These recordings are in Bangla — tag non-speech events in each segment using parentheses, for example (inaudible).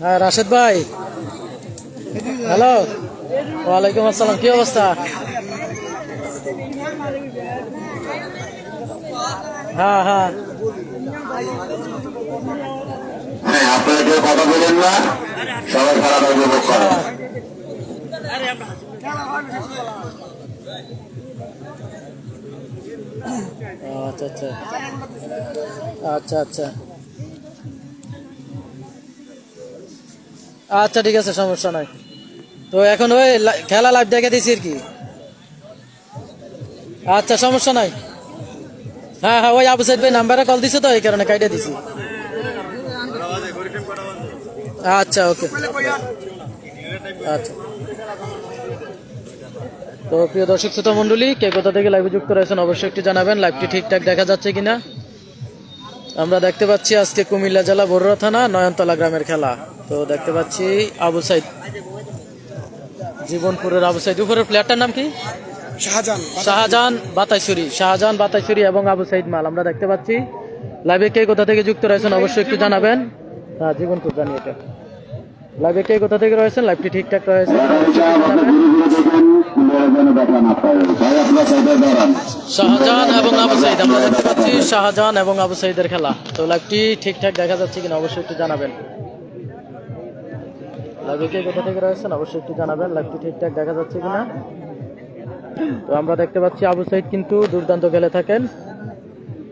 হ্যাঁ রাশেদ ভাই। হ্যালো। ওয়ালাইকুম আসসালাম, কি অবস্থা? হ্যাঁ হ্যাঁ। আপনারা আচ্ছা আচ্ছা। আচ্ছা আচ্ছা। আচ্ছা ঠিক আছে, সমস্যা নাই। তো এখন ওই খেলা লাইভ দেখে দিছি আর কি। আচ্ছা সমস্যা নাই। হ্যাঁ হ্যাঁ ওই আবু সাইদ ভাই নাম্বারে কল দিছে তো, এই কারণে কাইটে দিছি। আচ্ছা ওকে। আচ্ছা। তো প্রিয় দর্শক, শ্রোতা মন্ডলী কে কোথা থেকে লাইভে যুক্ত রয়েছেন অবশ্যই একটু জানাবেন। লাইভটি ঠিকঠাক দেখা যাচ্ছে কিনা? আমরা দেখতে পাচ্ছি আজকে কুমিল্লা জেলা বড়ুয়া থানা নয়নতলা গ্রামের খেলা। তো দেখতে পাচ্ছি আবু সাইদ জীবনপুরের আবু সাইদ। উপরের প্লেয়ারটার নাম কি? শাহজাহান শাহজাহান বাতাইছুরি শাহজাহান বাতাইছুরি এবং আবু সাইদ মাল। আমরা দেখতে পাচ্ছি লাইভে কে কোথা থেকে যুক্ত রয়েছেন অবশ্যই একটু জানাবেন। হ্যাঁ জীবনপুর জানি এটা লাইভে কে কোথা থেকে রয়েছেন? লাইভটি ঠিকঠাক রয়েছে। শাহজাহান এবং আবু সাইদ, আমরা দেখতে পাচ্ছি শাহজাহান এবং আবু সাইদের খেলা। তো লাইভটি ঠিকঠাক দেখা যাচ্ছে কিনা অবশ্যই একটু জানাবেন। লাইভে কোথা থেকে রয়েছেন? অবশ্যই একটু জানাবেন। লাইভটি ঠিকঠাক দেখা যাচ্ছে কিনা? তো আমরা দেখতে পাচ্ছি আবু সাইদ কিন্তু দুর্দান্ত খেলে থাকেন।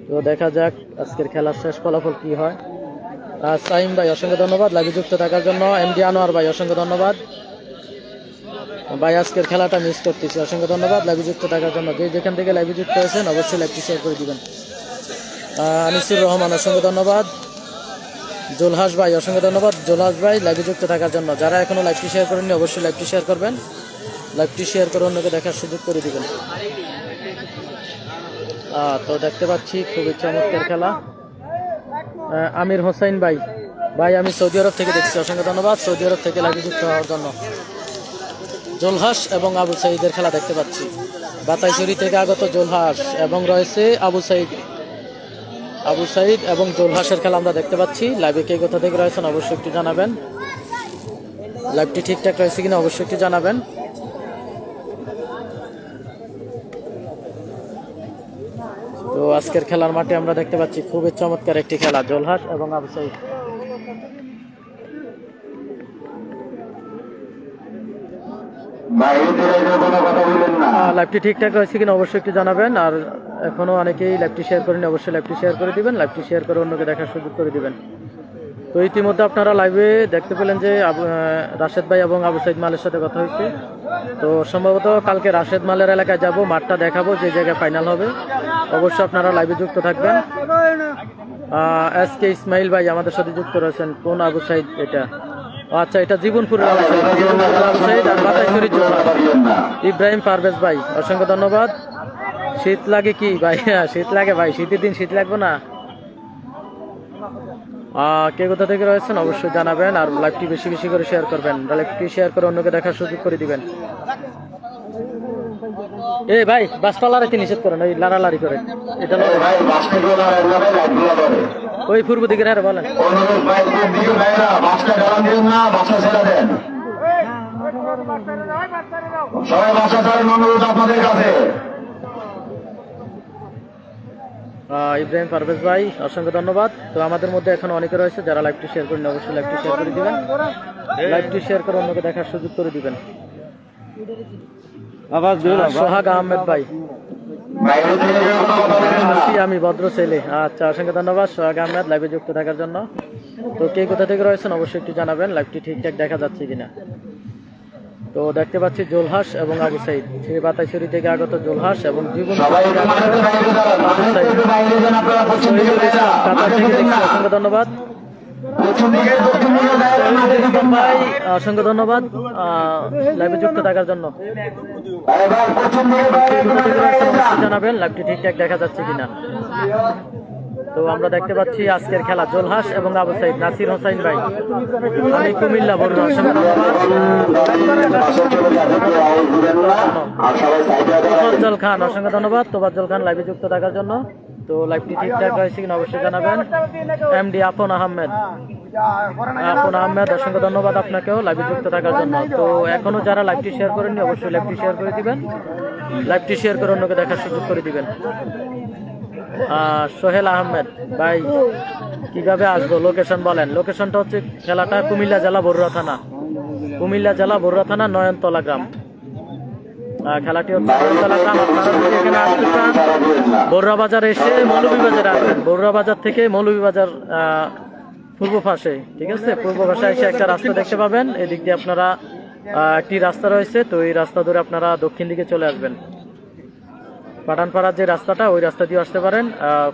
তো দেখা যাক আজকের খেলার শেষ ফলাফল কি হয়। সাইম ভাই, অসংখ্য ধন্যবাদ। লাইভে যুক্ত থাকার জন্য। এমডি আনোয়ার ভাই, অসংখ্য ধন্যবাদ। ভাই, আজকের খেলাটা মিস করতেছি। অসংখ্য ধন্যবাদ। লাইভে যুক্ত থাকার জন্য। যে যেখান থেকে লাইভে যুক্ত হয়েছেন, অবশ্যই লাইভটি শেয়ার করে দিবেন। আনিসুর রহমান, অসংখ্য ধন্যবাদ। জোলহাস ভাই, অসংখ্য ধন্যবাদ। জোলহাস ভাই লাইভে যুক্ত থাকার জন্য। যারা এখনও লাইভটি শেয়ার করেননি, অবশ্যই লাইভটি শেয়ার করবেন। লাইভটি শেয়ার করে অন্যকে দেখার সুযোগ করে দিবেন। তো দেখতে পাচ্ছি, খুবই চমৎকার খেলা। আমির হোসাইন ভাই। ভাই, আমি সৌদি আরব থেকে দেখছি। অসংখ্য ধন্যবাদ। সৌদি আরব থেকে লাইভে যুক্ত হওয়ার জন্য। জোলহাস এবং আবু সাইদের খেলা দেখতে পাচ্ছি। বাতাইচুরি থেকে আগত জোলহাস এবং রয়েছে আবু সাইদ। আবু সাইদ এবং জোলহাসের খেলা আমরা দেখতে পাচ্ছি। লাইভে কে কোথা থেকে রয়েছেন অবশ্যই একটু জানাবেন। লাইভটি ঠিকঠাক রয়েছে কিনা অবশ্যই একটু জানাবেন। তো আজকের খেলার মাঠে আমরা দেখতে পাচ্ছি, খুবই চমৎকার একটি খেলা, জোলহাস এবং আবু সাইদ বাইরে থেকে কেউ কোনো কথা বলেন না আহ, লাইভটি ঠিকঠাক রয়েছে কিনা অবশ্যই একটু জানাবেন। আর এখনও অনেকেই লাইভটি শেয়ার করেনি অবশ্যই লাইভটি শেয়ার করে দিবেন লাইভটি শেয়ার করে অন্যকে দেখার সুযোগ করে দিবেন। তো ইতিমধ্যে আপনারা লাইভে দেখতে পেলেন যে রাশেদ ভাই এবং আবু সাইদ মালের সাথে কথা হয়েছে। তো সম্ভবত কালকে রাশেদ মালের এলাকায় যাব, মাঠটা দেখাবো, যে জায়গায় ফাইনাল হবে। অবশ্যই আপনারা লাইভে যুক্ত থাকবেন। এস কে ইসমাইল ভাই আমাদের সাথে যুক্ত রয়েছেন। কোন আবু সাইদ এটা? আচ্ছা এটা জীবনপুরের ইব্রাহিম পারভেজ ভাই অসংখ্য ধন্যবাদ। শীত লাগে কি ভাই? (laughs) হ্যাঁ, শীত লাগে ভাই। শীতের দিন শীত লাগবে না? কে কোথা থেকে রয়েছেন? অবশ্যই জানাবেন আর লাইভটি বেশি বেশি করে শেয়ার করবেন। লাইভটি শেয়ার করে অন্যকে দেখার সুযোগ করে দিবেন। এই ভাই বাসপালা রাখতে নিষেধ করেন? ওই লাড়ালাড়ি করে। এটা ওই পূর্ব দিকের হ্যাঁ বলেন। দিকে ভাইরা বাসটা গালান দিন না বাসা ছেড়ে দেন। সবাই বাসা ছাড়েন অনুরোধ আপনাদের কাছে। ইব্রাহিম পারভেজ ভাই অসংখ্য ধন্যবাদ। তো আমাদের মধ্যে এখন অনেকে রয়েছে যারা লাইভটি শেয়ার করেন অবশ্যই লাইভটি শেয়ার করে দিবেন। লাইভটি শেয়ার করে অন্যকে দেখার সুযোগ করে দিবেন। আহ, সোহাগ আহমেদ ভাই। আছি আমি ভদ্র ছেলে। আচ্ছা অসংখ্য ধন্যবাদ সোহাগ আহমেদ লাইভে যুক্ত থাকার জন্য। তো কে কোথা থেকে রয়েছেন অবশ্যই একটু জানাবেন লাইভটি ঠিকঠাক দেখা যাচ্ছে কিনা। তো দেখতে পাচ্ছি জোলহাস এবং আবু সাইদ। সেই বাতাইছড়ি থেকে আগত জোলহাস এবং জীবন অসংখ্য ধন্যবাদ। ভাই। অসংখ্য ধন্যবাদ লাইভে যুক্ত থাকার জন্য। জানাবেন লাইভটি ঠিকঠাক দেখা যাচ্ছে কিনা। তো আমরা দেখতে পাচ্ছি আজকের খেলা জোলহাস এবং আবু সাইদ নাসির হোসাইন ভাই। আমি কুমিল্লা বড় খান অসংখ্য ধন্যবাদ। তোবাজ্জল খান লাইভে যুক্ত থাকার জন্য। তো লাইভটি ঠিকঠাক হয়েছে কিনা অবশ্যই জানাবেন। এমডি আপন আহমেদ আপন আহমেদ অসংখ্য ধন্যবাদ আপনাকেও লাইভে যুক্ত থাকার জন্য। তো এখনও যারা লাইভটি শেয়ার করেননি, অবশ্যই লাইভটি শেয়ার করে দিবেন। লাইভটি শেয়ার করে অন্যকে দেখার সুযোগ করে দিবেন। সোহেল আহমেদ, ভাই, কীভাবে আসব? লোকেশন বলেন। লোকেশনটা হচ্ছে খেলাটা কুমিল্লা জেলা বরুড়া থানা। কুমিল্লা জেলা বরুড়া থানা, নয়নতলা গ্রাম। খেলাটি হচ্ছে নয়নতলা গ্রাম। আপনারা যদি এখানে আসতে চান বরুড়া বাজার এসে মৌলভীবাজারে আসবেন। বরুড়া বাজার থেকে মৌলভীবাজার আহ, পূর্ব পাশে ঠিক আছে? পূর্ব পাশে এসে একটা রাস্তা দেখতে পাবেন। এদিক দিয়ে আপনারা একটি রাস্তা রয়েছে তো এই রাস্তা ধরে আপনারা দক্ষিণ দিকে চলে আসবেন। পাঠানপাড়ার যে রাস্তাটা ওই রাস্তা দিয়ে আসতে পারেন।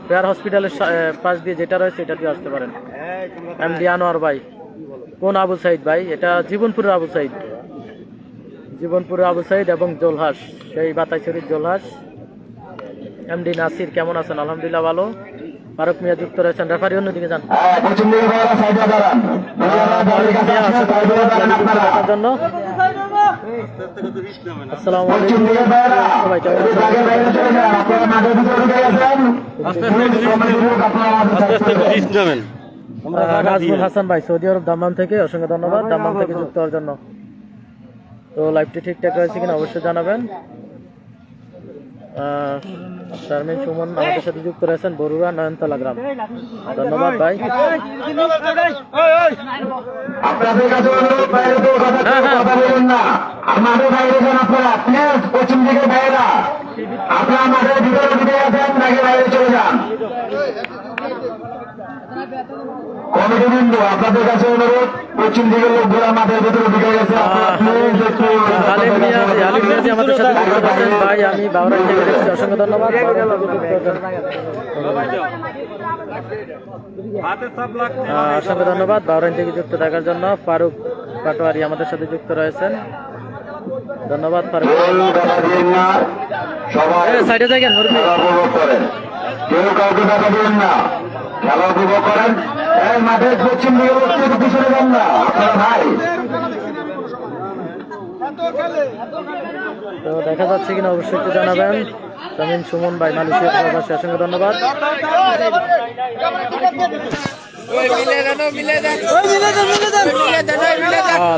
ফেয়ার হসপিটালের পাশ দিয়ে যেটা রয়েছে এটা দিয়ে আসতে পারেন। এমডি আনোয়ার ভাই। কোন আবু সাইদ ভাই? এটা জীবনপুরের আবু সাইদ। জীবনপুরের আবু সাইদ এবং জোলহাস সেই বাতাইছড়ির জোলহাস। এমডি নাসির, কেমন আছেন? আলহামদুলিল্লাহ ভালো। ফারুক মিয়া যুক্ত রয়েছেন। রেফারি, অন্যদিকে যান। জন্য? হাসান ভাই, সৌদি আরব দাম্মাম থেকে। অসংখ্য ধন্যবাদ। দাম্মাম থেকে যুক্ত হওয়ার জন্য। তো লাইভটি ঠিকঠাক রয়েছে কিনা অবশ্যই জানাবেন। শারমিন সুমন আমাদের সাথে যুক্ত রয়েছেন বরুড়া নয়নতলা গ্রাম। ধন্যবাদ ভাই। আপনাদের কাছে অনুরোধ বাইরে থেকে কথা হ্যাঁ, হ্যাঁ। না। বাইরে যান আপনারা প্লিজ পশ্চিম দিকে বাইরা আপনারা মাঠের ভিতরে ঢুকে গেছেন নাকি বাইরে চলে যান? কমিটি বিন্দু আপনাদের কাছে অনুরোধ পশ্চিম দিকের লোকগুলা মাঠের ভিতরে ঢুকে গেছে। আমাদের সাথে ভাই আমি অসংখ্য ধন্যবাদ। অসংখ্য ধন্যবাদ। বাউরাইন থেকে যুক্ত থাকার জন্য ফারুক পাটোয়ারি আমাদের সাথে যুক্ত রয়েছেন। ধন্যবাদ ফারুক। কেউ সাইডে থাকেন কাউকে টাকা দিন না খেলা উপভোগ করেন। মাঠের পশ্চিম দিকে পিছনে যান না আপনারা ভাই তো দেখা যাচ্ছে কিনা অবশ্যই একটু জানাবেন তামিম সুমন ভাই মালয়েশিয়া প্রবাসী অসংখ্য ধন্যবাদ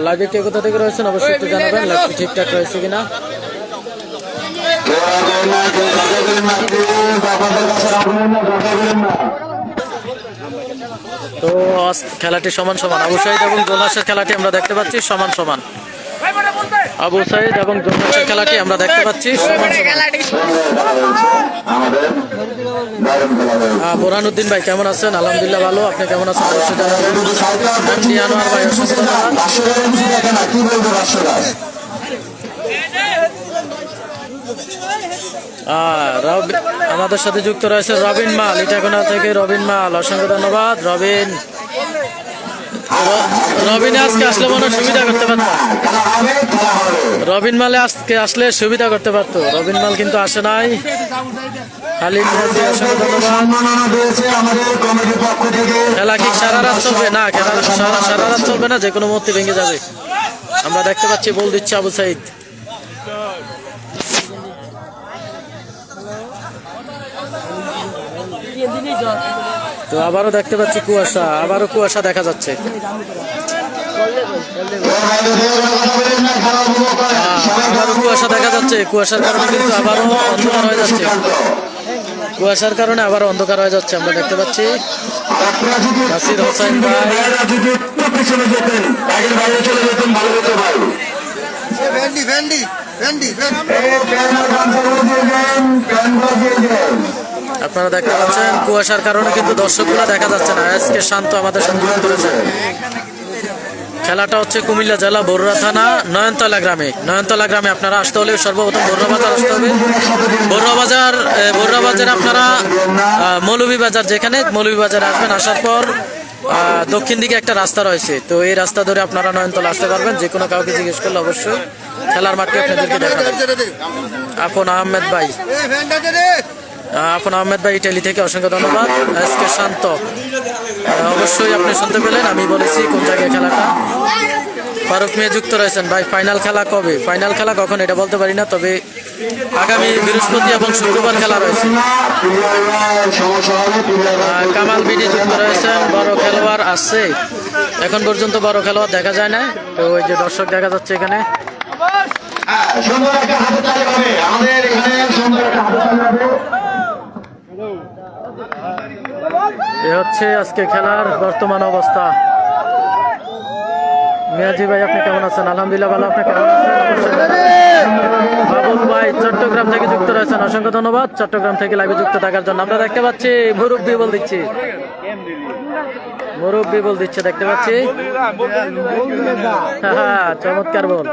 লাইভে কে কোথা থেকে রয়েছেন অবশ্যই একটু জানাবেন লাইভটি ঠিকঠাক রয়েছে কিনা আসবেন না কেউ কথা বলেন না প্লিজ আপনাদের কাছে রাখবেন না কথা বলেন না তো খেলাটি সমান সমান। আবু সাইদ এবং জোলহাসের খেলাটি আমরা দেখতে পাচ্ছি, সমান সমান। আবু সাইদ এবং জোলহাসের খেলাটি আমরা দেখতে পাচ্ছি, সমান সমান। বোরহানুদ্দিন ভাই, কেমন আছেন? আলহামদুলিল্লাহ ভালো। আপনি কেমন আছেন? অবশ্যই জানাবেন। ভাই অসংখ্য ধন্যবাদ রাষ্ট্রদাস এমসি দেখে না কি বলব রাষ্ট্রদাস আহ, রব- আমাদের সাথে যুক্ত রয়েছে রবিন মাল ইটাকোনা থেকে রবিন মাল। অসংখ্য ধন্যবাদ, রবিন। রবিন আজকে আসলে মনে সুবিধা করতে পারতো। রবিন মালে আজকে আসলে সুবিধা করতে পারতো। রবিন মাল কিন্তু আসে নাই। যে কোনো মুহূর্তে ভেঙে যাবে। আমরা দেখতে পাচ্ছি বল দিচ্ছে আবু সাইদ। তো আবারও দেখতে পাচ্ছি কুয়াশা আবারও কুয়াশা দেখা যাচ্ছে। আবারও কুয়াশা দেখা যাচ্ছে কুয়াশার কারণে কিন্তু আবারও অন্ধকার হয়ে যাচ্ছে। কুয়াশার কারণে আবারও অন্ধকার হয়ে যাচ্ছে আমরা দেখতে পাচ্ছি। নাসির হোসেন ভাই। পিছনে যেতেন আগের বাইরে চলে যেতেন ভালো হতো ভাই। ভেন্ডি ভেন্ডি। আপনারা দেখতে পাচ্ছেন কুয়াশার কারণে কিন্তু দর্শকগুলো দেখা যাচ্ছে না। আজকে শান্ত আমাদের সাথে যুক্ত রয়েছে। খেলাটা হচ্ছে কুমিল্লা জেলা বরুড়া থানা নয়নতলা গ্রামে। নয়নতলা গ্রামে আপনারা আসতে হলে সর্বপ্রথম বরুড়া বাজার আসতে হবে। বরুড়া বাজার বরুড়া বাজারে আপনারা মৌলভী বাজার যেখানে মৌলভী বাজারে আসবেন আসার পর আহ, দক্ষিণ দিকে একটা রাস্তা রয়েছে। তো এই রাস্তা ধরে আপনারা নয়নতলা আসতে পারবেন। যে কোনো কাউকে জিজ্ঞেস করলে অবশ্যই খেলার মাঠটি আপনাদেরকে দেখাবেন। আপন আহমেদ ভাই। আপন আহমেদ ভাই ইটালি থেকে অসংখ্য ধন্যবাদ। আজকে শান্ত। অবশ্যই আপনি শুনতে পেলেন আমি বলেছি কোন জায়গায় খেলাটা। ফারুক মিয়া যুক্ত রয়েছেন। ভাই ফাইনাল খেলা কবে? ফাইনাল খেলা কখন? এটা বলতে পারি না তবে আগামী বৃহস্পতি এবং শুক্রবার খেলা রয়েছে। কামাল বিডি যুক্ত রয়েছেন। বড় খেলোয়াড় আসছে এখন পর্যন্ত বড় খেলোয়াড় দেখা যায় না। তো ওই যে দর্শক দেখা যাচ্ছে এখানে। সুন্দর একটা হাতে হবে আমাদের এখানে সুন্দর একটা হাতে হবে এ হচ্ছে আজকে খেলার বর্তমান অবস্থা। মিয়াজি ভাই, আপনি কেমন আছেন? আলহামদুলিল্লাহ ভালো, আপনি কেমন আছেন? বাবুল ভাই, চট্টগ্রাম থেকে যুক্ত রয়েছেন। অসংখ্য ধন্যবাদ। চট্টগ্রাম থেকে লাইভে যুক্ত থাকার জন্য আমরা দেখতে পাচ্ছি মুরব্বী বল দিচ্ছি। মুরব্বী বল দিচ্ছে, দেখতে পাচ্ছি। হ্যাঁ চমৎকার বল।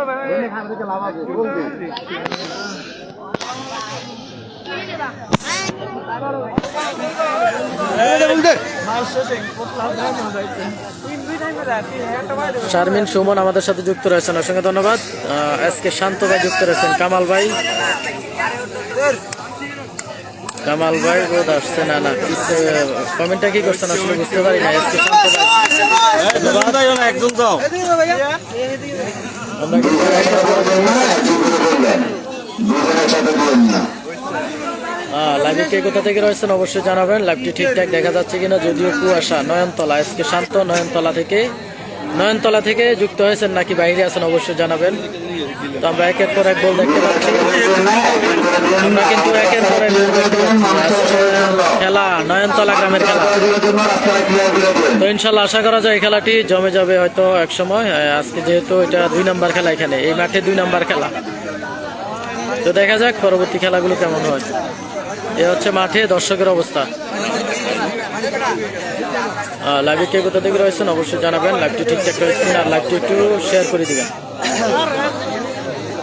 শারমিন, সুমন আমাদের সাথে যুক্ত রয়েছেন। অসংখ্য ধন্যবাদ। আজকে শান্ত ভাই যুক্ত রয়েছেন। কামাল ভাই। কামাল ভাই বোধ আসছে না না কমেন্টটা কি বুঝতে পারি না কিন্তু একের পর না আহ, লাইভে কে কোথা থেকে রয়েছেন অবশ্যই জানাবেন। লাইভটি ঠিকঠাক দেখা যাচ্ছে কিনা যদিও কুয়াশা নয়নতলা আজকে শান্ত নয়নতলা থেকে নয়নতলা থেকে যুক্ত হয়েছেন নাকি বাইরে আছেন অবশ্যই জানাবেন। তো আমরা একের পর এক বল দেখতে পাচ্ছি। আমরা কিন্তু একের পর খেলা, নয়নতলা গ্রামের খেলা। তো ইনশাল্লাহ আশা করা যায় এই খেলাটি জমে যাবে হয়তো এক সময়। আজকে যেহেতু এটা দুই নাম্বার খেলা এখানে, এই মাঠে দুই নাম্বার খেলা। তো দেখা যাক পরবর্তী খেলাগুলো কেমন হয়। এ হচ্ছে মাঠে দর্শকের অবস্থা। লাইভে কে কোথা থেকে রয়েছেন অবশ্যই জানাবেন। লাইভটি ঠিকঠাক রয়েছে আর লাইভটি একটু শেয়ার করে দিবেন।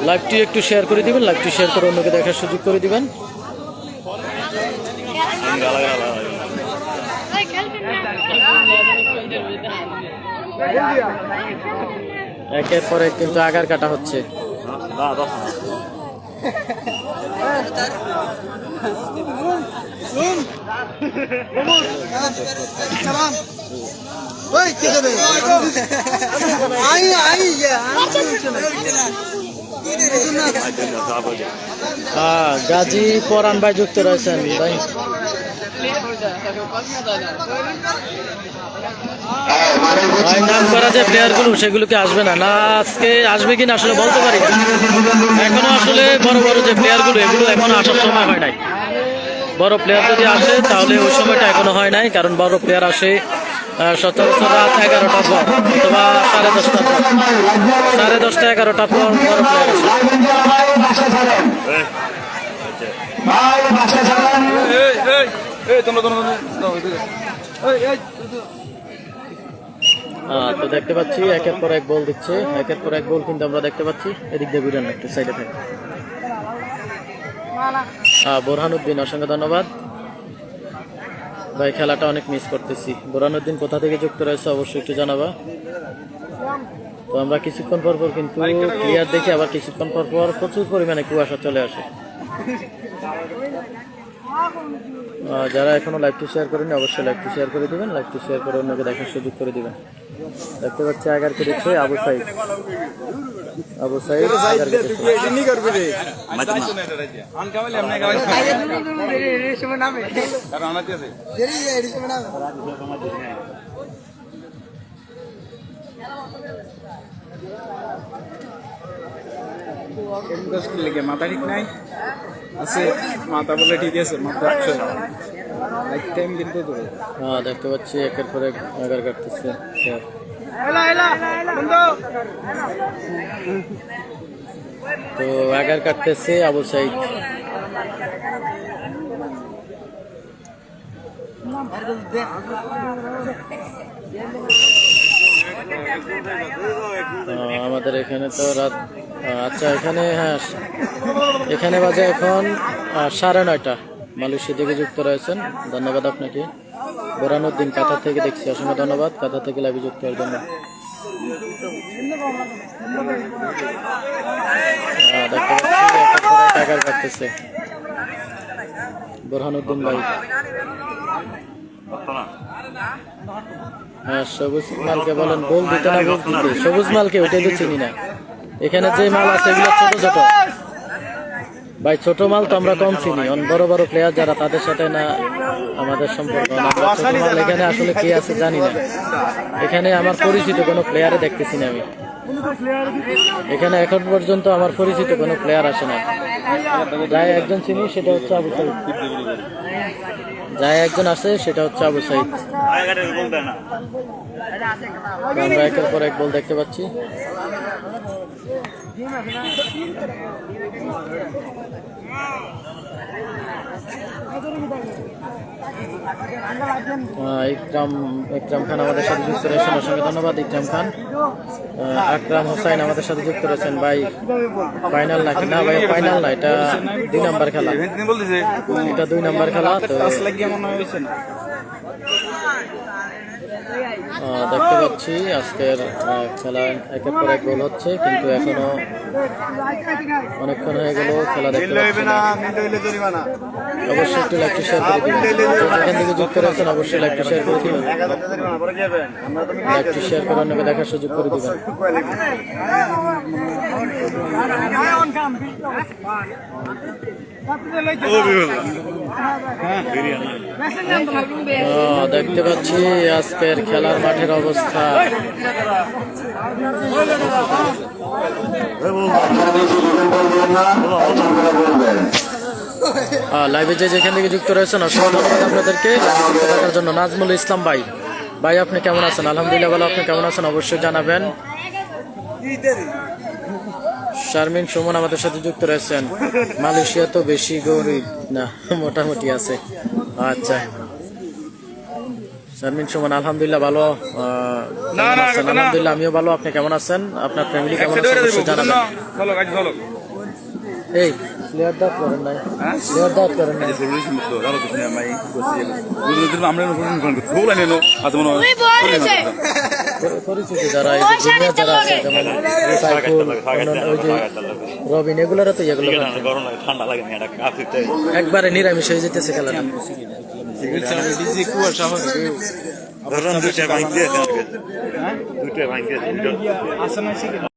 লাইভটি একটু শেয়ার করে দিবেন লাইভটি শেয়ার করে অন্যকে দেখার সুযোগ করে দিবেন একের পর এক কিন্তু আগার কাটা হচ্ছে আই আই হ্যাঁ গাজী পরান ভাই যুক্ত হ্যাঁ, মানে ভাই। নাম করা যে প্লেয়ারগুলো সেগুলোকে আসবে না? না আজকে আসবে কিনা আসলে বলতে পারি এখনও আসলে বড় বড় যে প্লেয়ারগুলো এগুলো এখনও আসার সময় হয় নাই। বড় প্লেয়ার যদি আসে তাহলে ওই সময়টা এখনও হয় নাই কারণ বড় প্লেয়ার আসে সচরাচর রাত এগারোটার পর, অথবা সাড়ে দশটার পর। সাড়ে দশটা এগারোটার পর তো দেখতে পাচ্ছি, একের পর এক বল দিচ্ছে। একের পর এক বল কিন্তু আমরা দেখতে পাচ্ছি। এদিক দিয়ে বুঝেন একটু সাইডে থাকে হ্যাঁ বোরহানুদ্দিন অসংখ্য ধন্যবাদ। ভাই, খেলাটা অনেক মিস করতেছি। বোরানুদ্দিন কোথা থেকে যুক্ত রয়েছে অবশ্যই একটু জানাবা। তো আমরা কিছুক্ষণ পর পর কিন্তু ক্লিয়ার দেখি, আবার কিছুক্ষণ পর পর প্রচুর পরিমাণে কুয়াশা চলে আসে। যারা এখনও লাইভটি শেয়ার করেনি অবশ্যই লাইভটি শেয়ার করে দিবেন লাইভটি শেয়ার করে অন্যকে দেখার সুযোগ করে দিবেন। দেখতে পাচ্ছি আগার কেটেছে আবু সাইদ আবু সাইদ আগার কেটেছে লেগে মাথা ঠিক নাই আছে মাথা বলে ঠিক আছে মাথা একশো লাইফ টাইম কিন্তু দূরে হ্যাঁ দেখতে পাচ্ছি একের পর এক আগার কাটতেছে শেয়ার তো আগার কাটতেছে আবু সাইদ আহ, আমাদের এখানে তো রাত আহ, আচ্ছা এখানে হ্যাঁ এখানে বাজে এখন সাড়ে নয়টা। মালয়েশিয়া থেকে যুক্ত রয়েছেন। ধন্যবাদ আপনাকে। বোরানুদ্দিন কাথা থেকে দেখছি। অসংখ্য ধন্যবাদ। কাথা থেকে লাইভে যুক্ত হওয়ার জন্য। আগার কাটতেছে। বোরহানুদ্দিন ভাই। হ্যাঁ সবুজ মালকে বলেন গোল দিতে না গোল দিতে। সবুজ মালকে ওইটাই তো চিনি না। এখানে যে মাল আছে, এগুলো ছোট ছোট। ভাই, ছোট মাল তো আমরা কম চিনি। বড় বড় প্লেয়ার যারা, তাদের সাথে না আমাদের সম্পর্ক এখানে আসলে কে আছে জানি না। এখানে আমার পরিচিত কোনো প্লেয়ারে দেখতেছি না আমি। এখানে এখন পর্যন্ত আমার পরিচিত কোনো প্লেয়ার আসে না। যাই একজন চিনি, সেটা হচ্ছে আবু সাইদ। যাই একজন আছে সেটা হচ্ছে আবু সাইদ। আমরা একের পর এক বল দেখতে পাচ্ছি। ইকরাম ইকরাম খান আমাদের সাথে যুক্ত রয়েছেন। অসংখ্য ধন্যবাদ, ইকরাম খান। আকরাম হোসাইন আমাদের সাথে যুক্ত রয়েছেন। ভাই ফাইনাল নাকি? না ভাই ফাইনাল না, এটা দুই নাম্বার খেলা। এটা দুই নাম্বার খেলা, তো দেখতে পাচ্ছি আজকের আহ, খেলা একের পর এক গোল হচ্ছে কিন্তু এখনও অনেকক্ষণ হয়ে গেল খেলা দেখতে পাচ্ছি অবশ্যই একটু লাইকটি শেয়ার করে দিবেন। যেখান থেকে যুক্ত রয়েছেন অবশ্যই লাইকটি শেয়ার করে দিবেন। লাইকটি শেয়ার করে অন্যকে দেখার সুযোগ করে দিবেন। আহ, দেখতে পাচ্ছি আজকের খেলার মাঠের অবস্থা লাইভে যে যেখান থেকে যুক্ত রয়েছেন আপনাদেরকে। থাকার জন্য নাজমুল ইসলাম ভাই। ভাই, আপনি কেমন আছেন? আলহামদুলিল্লাহ, ভালো। আপনি কেমন আছেন? অবশ্যই জানাবেন। শারমিন সুমন আমাদের সাথে যুক্ত রয়েছেন। মালয়েশিয়া তো বেশি গরিব না মোটামুটি আছে। আচ্ছা। শারমিন সুমন আলহামদুলিল্লাহ ভালো। কেমন আছেন? আলহামদুলিল্লাহ আমিও ভালো। আপনি কেমন আছেন? আপনার ফ্যামিলি কেমন আছে? অবশ্যই জানাবেন। চলো এই প্লেয়ার দাঁত করেন নাই। প্লেয়ার দাঁত করেন নাই। পরি- পরিচিত যারা এই যে যারা আছে যেমন সাইফুল ওই যে রবিন এগুলোরা তো এগুলো ঠান্ডা লাগে না একবারে নিরামিষ হয়ে যেতেছে খেলাটা ধরুন দুইটা ভাঙ দিয়ে দুইটা ভাঙ দিয়ে আসে না শিখে